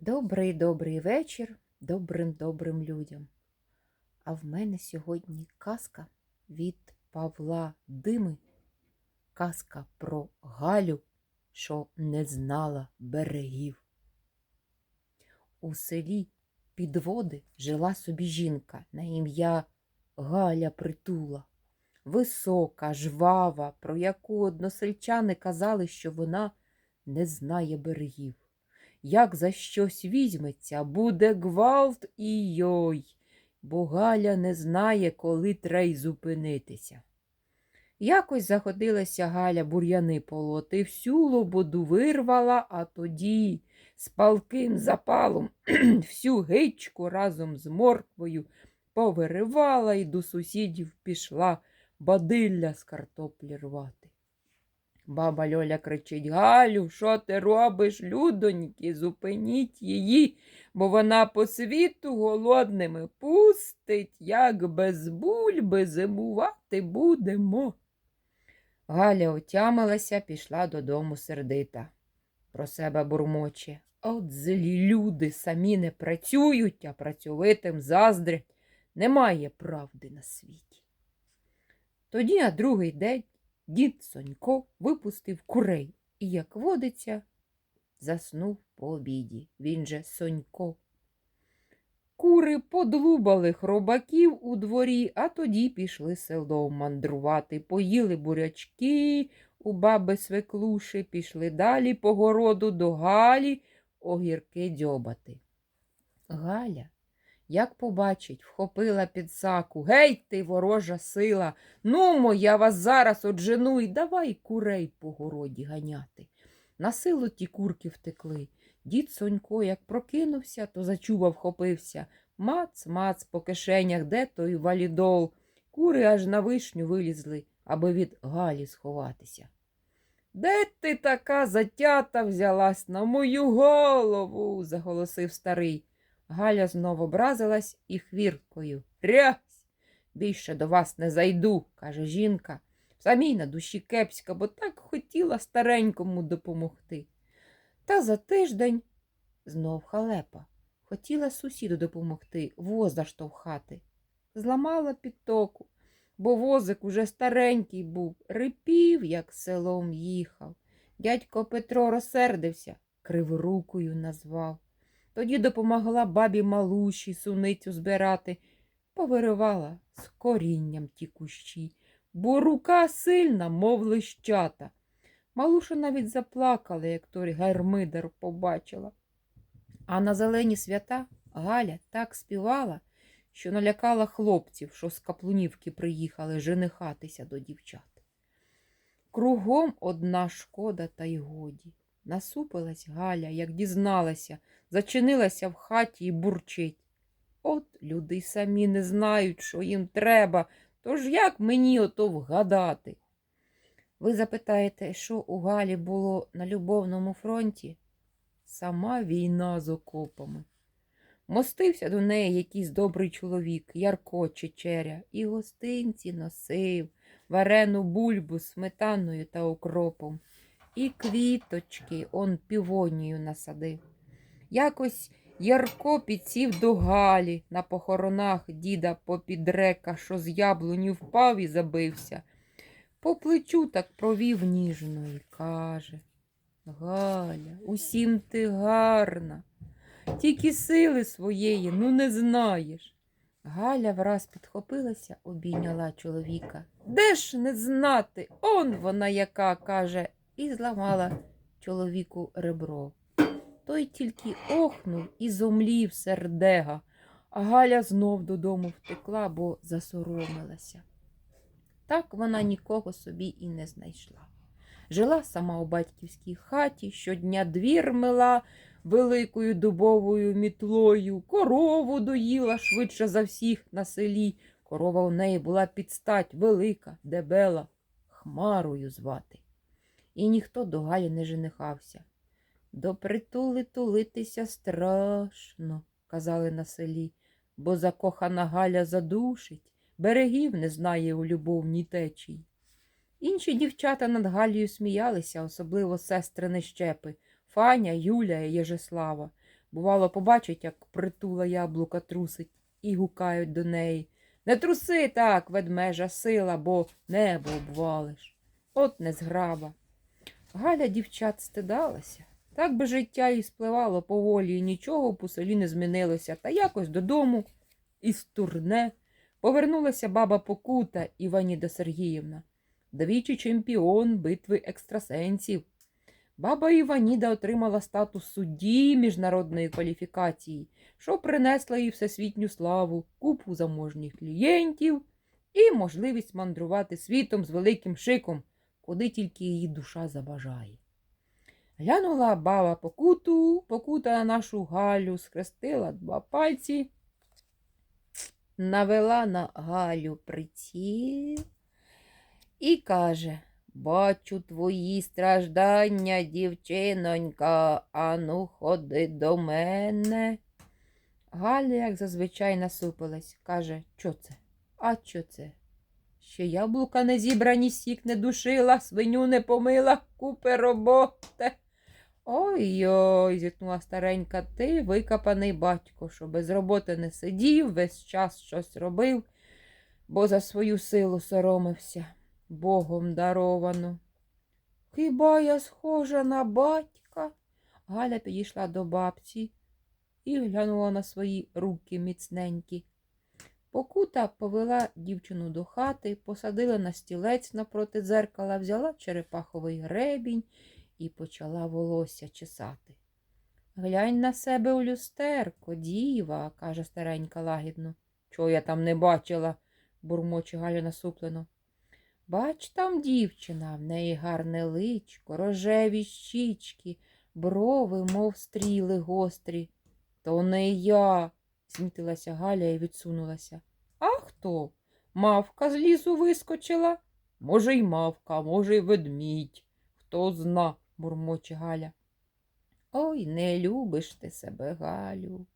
Добрий добрий вечір добрим добрим людям. А в мене сьогодні казка від Павла Дими. Казка про Галю, що не знала берегів. У селі під води жила собі жінка на ім'я Галя Притула. Висока, жвава, про яку односельчани казали, що вона не знає берегів. Як за щось візьметься, буде гвалт і йой, бо Галя не знає, коли трей зупинитися. Якось заходилася Галя бур'яни полоти, всю лободу вирвала, а тоді з палким запалом всю гичку разом з морквою повиривала і до сусідів пішла бадилля з картоплі рвати. Баба Льоля кричить Галю, що ти робиш, людоньки, зупиніть її, бо вона по світу голодними пустить, як без бульби зимувати будемо. Галя отямилася, пішла додому сердита. Про себе бурмоче. От злі люди самі не працюють, а працьовитим заздрять. Немає правди на світі. Тоді на другий день дід Сонько випустив курей і, як водиться, заснув по обіді. Він же Сонько. Кури подлубали хробаків у дворі, а тоді пішли селом мандрувати, поїли бурячки у баби свеклуші, пішли далі по городу до Галі огірки дзьобати. Галя, як побачить, вхопила під саку. Гей ти, ворожа сила! Нумо, я вас зараз оджену і давай курей по городі ганяти. На силу ті курки втекли. Дід Сонько, як прокинувся, то за чуба вхопився. Мац, мац по кишенях, де той валідол. Кури аж на вишню вилізли, аби від Галі сховатися. Де ти така затята взялась на мою голову? заголосив старий. Галя знов образилась і хвіркою. Рясь! Більше до вас не зайду, каже жінка. Самій на душі кепська, бо так хотіла старенькому допомогти. Та за тиждень знов халепа. Хотіла сусіду допомогти, воза штовхати. Зламала підтоку, бо возик уже старенький був, рипів, як селом їхав. Дядько Петро розсердився, криворукою назвав. Тоді допомогла бабі малуші суницю збирати, повиривала з корінням ті кущі, бо рука сильна, мов лищата. Малуша навіть заплакала, як той гармидар побачила. А на зелені свята Галя так співала, що налякала хлопців, що з каплунівки приїхали женихатися до дівчат. Кругом одна шкода та й годі. Насупилась Галя, як дізналася, зачинилася в хаті і бурчить. От люди самі не знають, що їм треба, тож як мені ото вгадати? Ви запитаєте, що у Галі було на любовному фронті? Сама війна з окопами. Мостився до неї якийсь добрий чоловік, Ярко Чечеря, і гостинці носив, варену бульбу сметаною та укропом, і квіточки он півонію насадив. Якось Ярко підсів до Галі на похоронах діда попідрека, що з яблуню впав і забився. По плечу так провів ніжно і каже Галя, усім ти гарна, тільки сили своєї, ну не знаєш. Галя враз підхопилася, обійняла чоловіка. Де ж не знати? Он вона яка, каже, і зламала чоловіку ребро. Той тільки охнув і зомлів сердега, а Галя знов додому втекла, бо засоромилася. Так вона нікого собі і не знайшла. Жила сама у батьківській хаті, щодня двір мила великою дубовою мітлою, корову доїла швидше за всіх на селі. Корова у неї була підстать велика, дебела, хмарою звати. І ніхто до Галі не женихався. До притули тулитися страшно, казали на селі, бо закохана Галя задушить, берегів не знає у любовній течії. Інші дівчата над Галією сміялися, особливо сестри нещепи. Фаня, Юля і Єжеслава. Бувало, побачить, як притула яблука трусить, і гукають до неї. Не труси так, ведмежа сила, бо небо обвалиш. От незграба. Галя дівчат стидалася. Так би життя і спливало поволі, і нічого по селі не змінилося, та якось додому із турне повернулася баба Покута Іваніда Сергіївна, двічі чемпіон битви екстрасенсів. Баба Іваніда отримала статус судді міжнародної кваліфікації, що принесла їй всесвітню славу, купу заможніх клієнтів і можливість мандрувати світом з великим шиком, куди тільки її душа забажає. Глянула баба покуту, покута на нашу Галю, схрестила два пальці, навела на Галю приціл і каже Бачу твої страждання, дівчинонька, ану ходи до мене. Галя, як зазвичай, насупилась, каже, що це? А що це? Ще яблука не зібрані, сік не душила, свиню не помила, купи роботи. Ой-ой, зітхнула старенька, ти викопаний батько, що без роботи не сидів, весь час щось робив, бо за свою силу соромився. Богом даровано. Хіба я схожа на батька? Галя підійшла до бабці і глянула на свої руки міцненькі. Покута повела дівчину до хати, посадила на стілець напроти дзеркала, взяла черепаховий гребінь і почала волосся чесати. Глянь на себе у люстерко, діва, каже старенька лагідно. Чого я там не бачила, бурмоче Галя насуплено. Бач там дівчина, в неї гарне личко, рожеві щічки, брови, мов стріли гострі. То не я, змітилася Галя і відсунулася. А хто? Мавка з лісу вискочила? Може, й мавка, може, й ведмідь. Хто зна, бурмоче Галя. Ой, не любиш ти себе, Галю.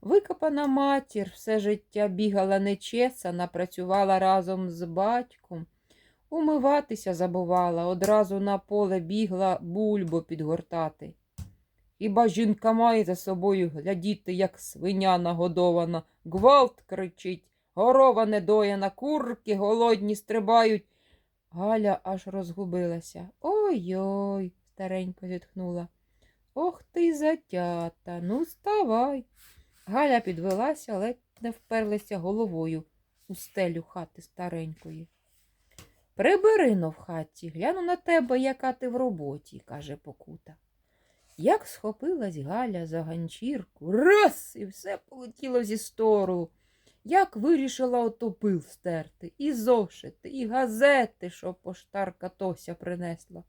Викопана матір все життя бігала нечесана, працювала разом з батьком. Умиватися забувала, одразу на поле бігла бульбу підгортати. Хіба жінка має за собою глядіти, як свиня нагодована, гвалт кричить, горова недояна, курки голодні стрибають. Галя аж розгубилася. Ой-ой, старенько зітхнула. Ох ти затята, ну вставай. Галя підвелася, ледь не вперлася головою у стелю хати старенької. Прибери но в хаті, гляну на тебе, яка ти в роботі, каже покута. Як схопилась Галя за ганчірку, раз, і все полетіло зі стору. Як вирішила ото пил стерти, і зошити, і газети, що поштарка Тося принесла.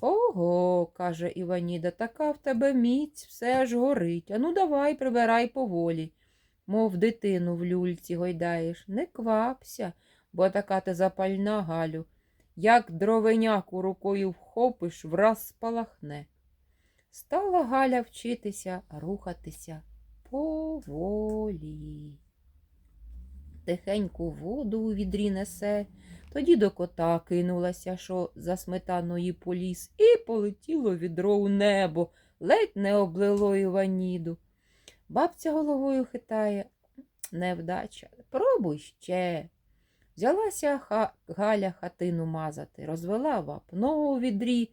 Ого, каже Іваніда, така в тебе міць, все аж горить. Ану, давай, прибирай поволі, мов дитину в люльці гойдаєш. Не квапся, бо така ти запальна, Галю. Як дровеняку рукою вхопиш, враз спалахне. Стала Галя вчитися, рухатися поволі. Тихеньку воду у відрі несе, тоді до кота кинулася, що за сметаною поліз, і полетіло відро у небо, ледь не облило Іваніду. Бабця головою хитає. Невдача. Пробуй ще. Взялася ха... Галя хатину мазати, розвела вапно у відрі,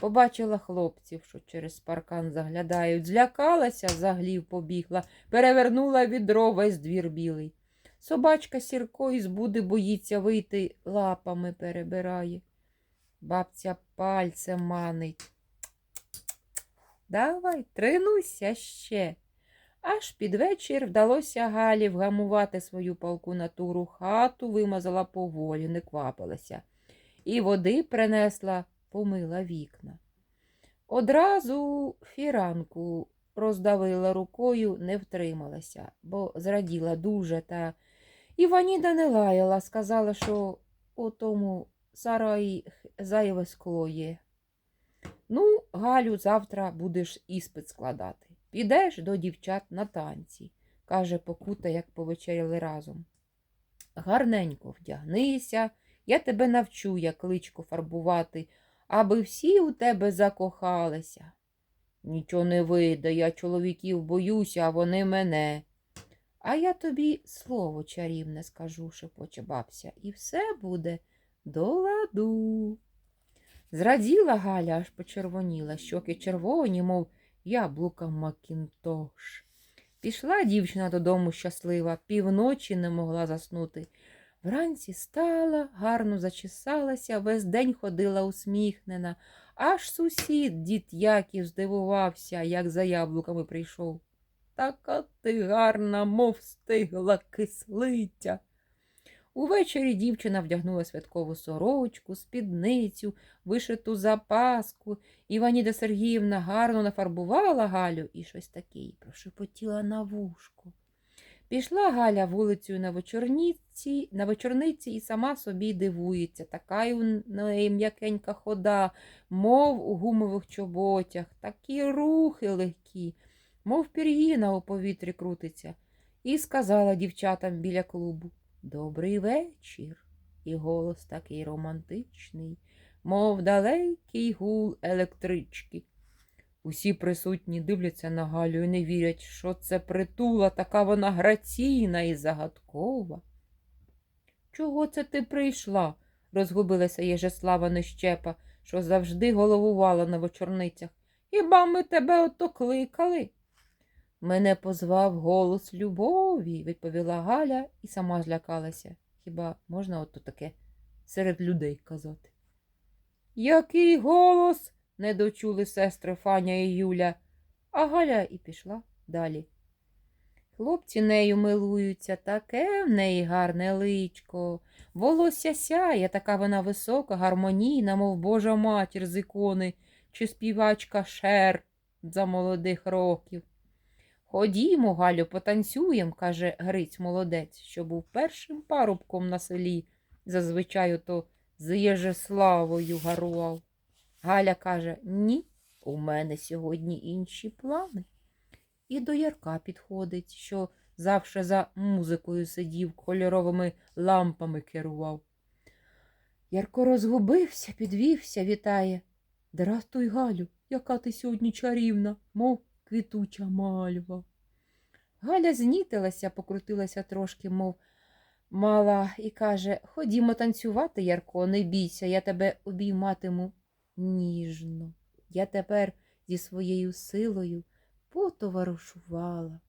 побачила хлопців, що через паркан заглядають, злякалася, заглів побігла, перевернула відро весь двір білий. Собачка сірко із буди боїться вийти, лапами перебирає. Бабця пальцем манить. Давай, тренуйся ще. Аж під вечір вдалося Галі вгамувати свою палку натуру, хату вимазала поволі, не квапилася, і води принесла, помила вікна. Одразу фіранку роздавила рукою, не втрималася, бо зраділа дуже, та Іваніда не лаяла, сказала, що у тому сараї зайве скло є. Ну, Галю, завтра будеш іспит складати. Підеш до дівчат на танці, каже покута, як повечеряли разом. Гарненько вдягнися, я тебе навчу, як личко фарбувати, аби всі у тебе закохалися. Нічого не вийде, я чоловіків боюся, а вони мене. А я тобі слово чарівне скажу, шепоче бабся, і все буде до ладу. Зраділа Галя, аж почервоніла, щоки червоні, мов яблука Макінтош. Пішла дівчина додому щаслива, півночі не могла заснути. Вранці стала, гарно зачесалася, весь день ходила усміхнена. Аж сусід дід Яків здивувався, як за яблуками прийшов. Така ти гарна, мов стигла кислиця. Увечері дівчина вдягнула святкову сорочку, спідницю, вишиту запаску. Іваніда Сергіївна гарно нафарбувала Галю і щось таке прошепотіла на вушку. Пішла Галя вулицею на вечорниці, на вечорниці і сама собі дивується. Така у неї м'якенька хода, мов у гумових чоботях, такі рухи легкі, мов пір'їна у повітрі крутиться. І сказала дівчатам біля клубу Добрий вечір. І голос такий романтичний, мов далекий гул електрички. Усі присутні дивляться на Галю і не вірять, що це притула, така вона граційна і загадкова. Чого це ти прийшла? розгубилася Єжеслава Нещепа, що завжди головувала на вечорницях. Хіба ми тебе ото кликали? Мене позвав голос любові, відповіла Галя і сама злякалася. Хіба можна ото таке серед людей казати? Який голос? Не дочули сестри Фаня і Юля, а Галя і пішла далі. Хлопці нею милуються, таке в неї гарне личко. Волосся сяє, така вона висока, гармонійна, мов Божа матір з ікони, чи співачка шер за молодих років. Ходімо, Галю, потанцюєм, каже Гриць молодець, що був першим парубком на селі, зазвичай ото з Єжеславою гарував. Галя каже Ні, у мене сьогодні інші плани. І до Ярка підходить, що завше за музикою сидів, кольоровими лампами керував. Ярко розгубився, підвівся, вітає. Здрастуй, Галю, яка ти сьогодні чарівна, мов квітуча мальва. Галя знітилася, покрутилася трошки, мов мала, і каже Ходімо танцювати, Ярко, не бійся, я тебе обійматиму ніжно. Я тепер зі своєю силою потоваришувала.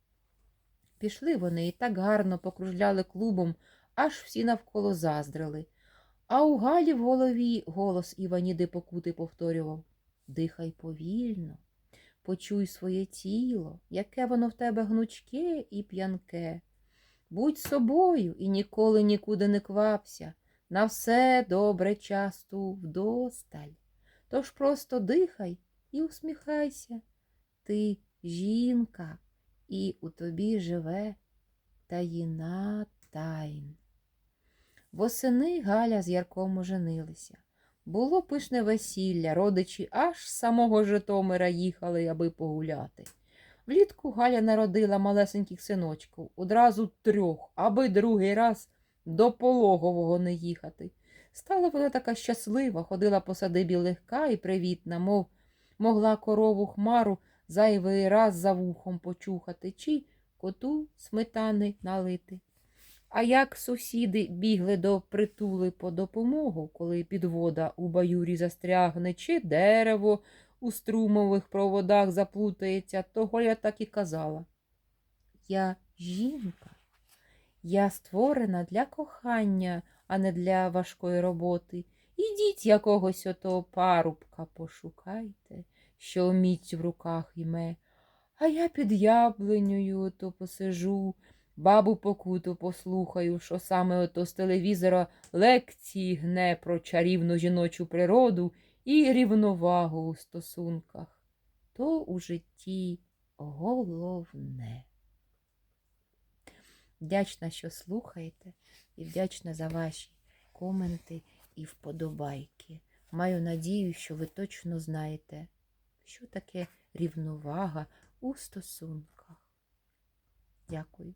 Пішли вони і так гарно покружляли клубом, аж всі навколо заздрили. А у Галі в голові голос Іваніди Покути повторював Дихай повільно, почуй своє тіло, яке воно в тебе гнучке і п'янке. Будь собою і ніколи нікуди не квапся, на все добре часту вдосталь. Тож просто дихай і усміхайся. Ти жінка, і у тобі живе таїна тайн. Восени Галя з Ярком оженилися. Було пишне весілля, родичі аж з самого Житомира їхали, аби погуляти. Влітку Галя народила малесеньких синочків, одразу трьох, аби другий раз до пологового не їхати. Стала вона така щаслива, ходила по садибі легка і привітна, мов могла корову хмару зайвий раз за вухом почухати, чи коту сметани налити. А як сусіди бігли до притули по допомогу, коли підвода у баюрі застрягне, чи дерево у струмових проводах заплутається, то Голя так і казала. Я жінка, я створена для кохання, а не для важкої роботи. Ідіть якогось отого парубка пошукайте, що міць в руках іме. А я під яблунею ото посижу, бабу покуту послухаю, що саме ото з телевізора лекції гне про чарівну жіночу природу і рівновагу у стосунках. То у житті головне. Вдячна, що слухаєте, і вдячна за ваші коменти і вподобайки. Маю надію, що ви точно знаєте, що таке рівновага у стосунках. Дякую.